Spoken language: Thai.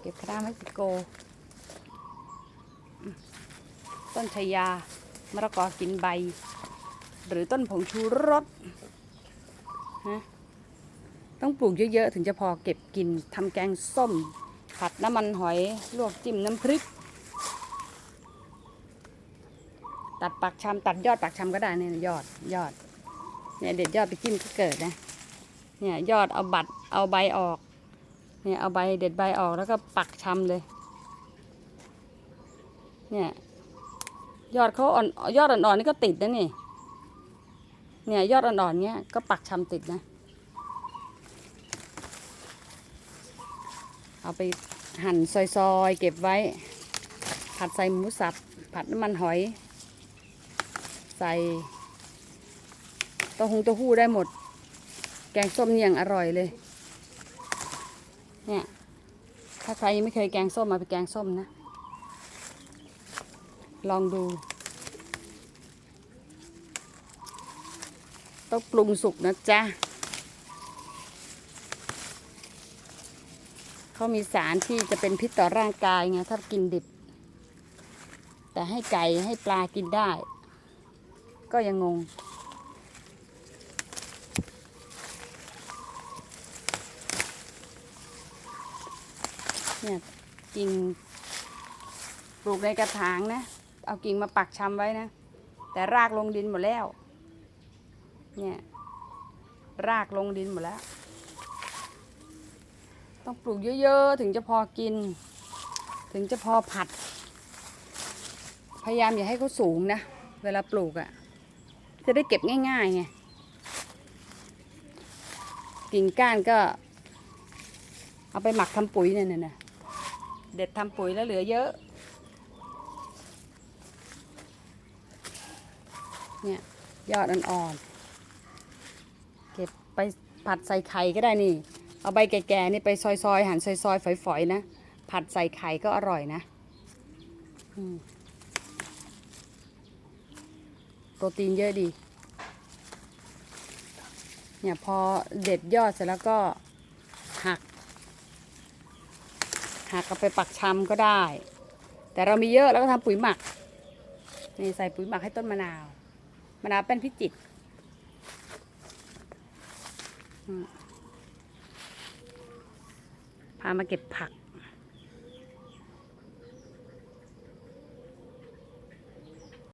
เก็บคณะเม็กซิโก ต้นชายามะละกอกินใบ หรือต้นผงชูรสฮะต้องปลูกเยอะ ๆ ถึงจะพอเก็บกินทำแกงส้ม ผัดน้ำมันหอย ลวกจิ้มน้ำพริก ตัดปักชำตัดยอดปักชำก็ได้เนี่ยยอดยอดเนี่ยเด็ดยอดไปจิ้มก็เกิดนะเนี่ยยอดเอาบัตรเอาใบออก เนี่ยเอาใบเด็ดใบออกแล้วก็ปักชำเลย เนี่ยยอดเขาอ่อนยอดอ่อนๆนี่ก็ติดนะนี่ เนี่ยยอดอ่อนๆเนี้ยก็ปักชำติดนะ เอาไปหั่นซอยๆ เก็บไว้ ผัดใส่หมูสับ ผัดน้ำมันหอย ใส่เต้าหู้เต้าหู้ได้หมด แกงส้มนี่ยังอร่อยเลย เนี่ย ถ้าใครยังไม่เคยแกงส้มมาไปแกงส้มนะ ลองดูต้องปรุงสุกนะจ๊ะเขามีสารที่จะเป็นพิษต่อร่างกายไงถ้ากินดิบ แต่ให้ไก่ให้ปลากินได้ ก็ยังงง เนี่ยกิ่งปลูกในกระถางนะ เอากิ่งมาปักชำไว้นะ แต่รากลงดินหมดแล้ว เนี่ย รากลงดินหมดแล้ว ต้องปลูกเยอะๆ ถึงจะพอกิน ถึงจะพอผัด พยายามอย่าให้เขาสูงนะ เวลาปลูกอะ่ะ จะได้เก็บง่ายๆไง กิ่งก้านก็ เอาไปหมักทำปุ๋ยเนี่ยนะนะ เด็ดทำปุ๋ยแล้วเหลือเยอะ เนี่ย ยอดอ่อนๆ เก็บไปผัดใส่ไข่ก็ได้นี่ เอาใบแก่ๆนี่ไปซอยๆ หั่นซอยๆ ฝอยๆ นะ ผัดใส่ไข่ก็อร่อยนะโปรตีนเยอะดี เนี่ยพอเด็ดยอดเสร็จแล้วก็หัก หากเอาไปปักชำก็ได้ แต่เรามีเยอะแล้วก็ทำปุ๋ยหมักนี่ใส่ปุ๋ยหมักให้ต้นมะนาวมะนาวเป็นพิจิตรพามาเก็บผัก